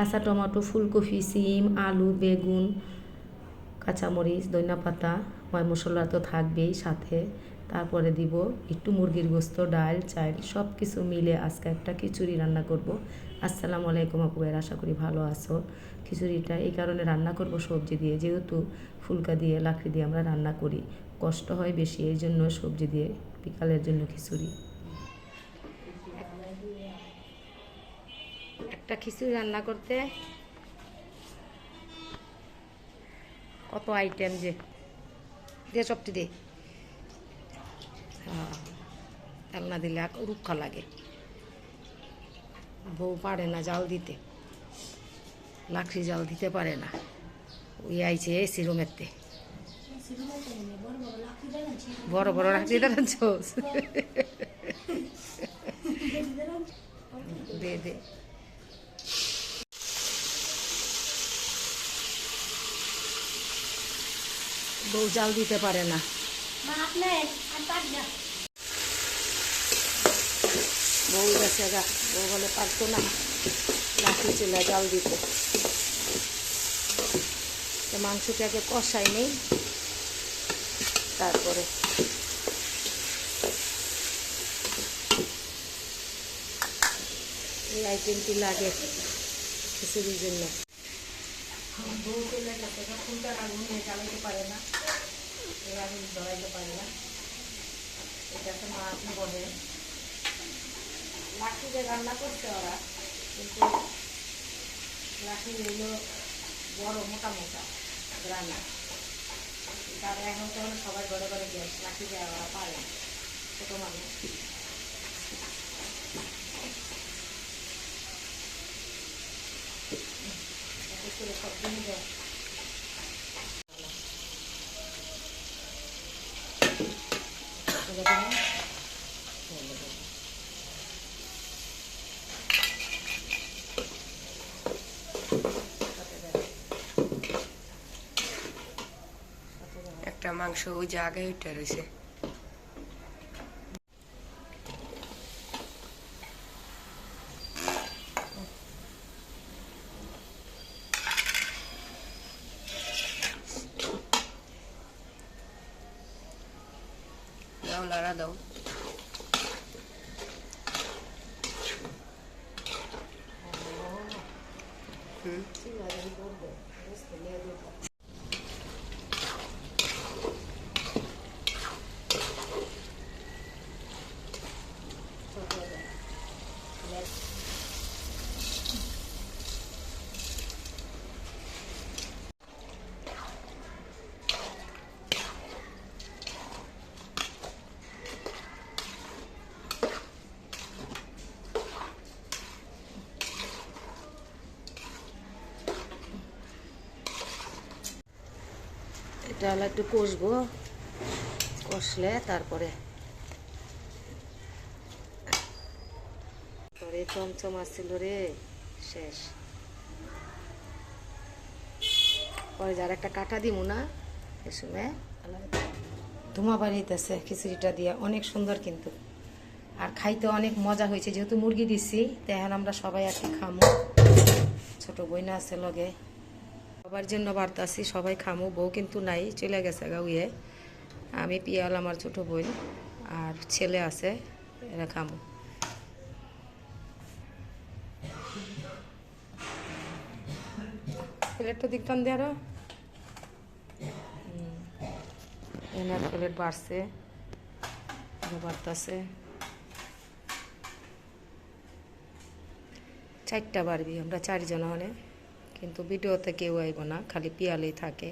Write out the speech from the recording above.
কাঁচা টমেটো, ফুলকপি, সিম, আলু, বেগুন, কাঁচামরিচ ধনিয়া পাতা ময় মশলা তো থাকবেই সাথে। তারপরে দিব একটু মুরগির গোস্ত, ডাল চাল সব কিছু মিলে আজকে একটা খিচুড়ি রান্না করব। আসসালামু আলাইকুম আপু ভাইয়ের, আশা করি ভালো আছো। খিচুড়িটা এই কারণে রান্না করব সবজি দিয়ে, যেহেতু ফুলকা দিয়ে, লাকড়ি দিয়ে আমরা রান্না করি। কষ্ট হয় বেশি এই জন্য সবজি দিয়ে, বিকালের জন্য খিচুড়ি। একটা খিচুড়ি রান্না করতে। কত আইটেম যে। দিয়ে সবটি দে। হ্যাঁ তেল না দিলে রুক্ষা লাগে। বউ পারে না জাল দিতে। লাকড়ি জাল দিতে পারে না। ওই আইছে এসি রুমেরতে বড় বড় রাখি দাঁড়াচ্ছ দে দে। বউ জাল দিতে পারে না। বউ গেছে গা বউ বলে পারতো না লাঠি চুলা জাল দিতে। মাংসটাকে কষাই নেই তারপরে এই আইটেমটি লাগে খিচুড়ির জন্য। বউ চলে পারে না এই আগুন ধরাইতে পারে না এটাতে মা বলে লাঠি রান্না করতে ওরা কিন্তু লাঠি হইল বড় মোটা মোটা রান্না তারা এখন তখন সবাই ঘরে ঘরে গ্যাস লাঠি দেওয়া পারে। ছোটো মানুষ এত করে সব জিনিস দেয়। একটা মাংস ওই আগে উঠে রয়েছে। não, laradão. Hum. হলো একটু কষবো। কষলে তারপরে পরে চমচম আসছিল রে, শেষ। পরে যার একটা কাটা দিমু না, এ সময় ধুমা বাড়িতেছে খিচুড়িটা দিয়ে, অনেক সুন্দর কিন্তু। আর খাইতে অনেক মজা হয়েছে, যেহেতু মুরগি দিছি তাই আমরা সবাই আর কি খামো। ছোট বইনা আছে লগে। সবার জন্য বার্তাছি সবাই খামো, বউ কিন্তু নাই, চলে গেছে গা উয়ে আমি পিয়াল, আমার ছোট বোন, আর ছেলে আছে, এরা খামো। প্লেটটা দিকটান দিয়ে। এনার প্লেট বাড়ছে বাড়তাছে। চারটা বাড়বি, আমরা চারজন হলে কিন্তু ভিডিওতে কেউ আইব না খালি পিয়ালেই থাকে।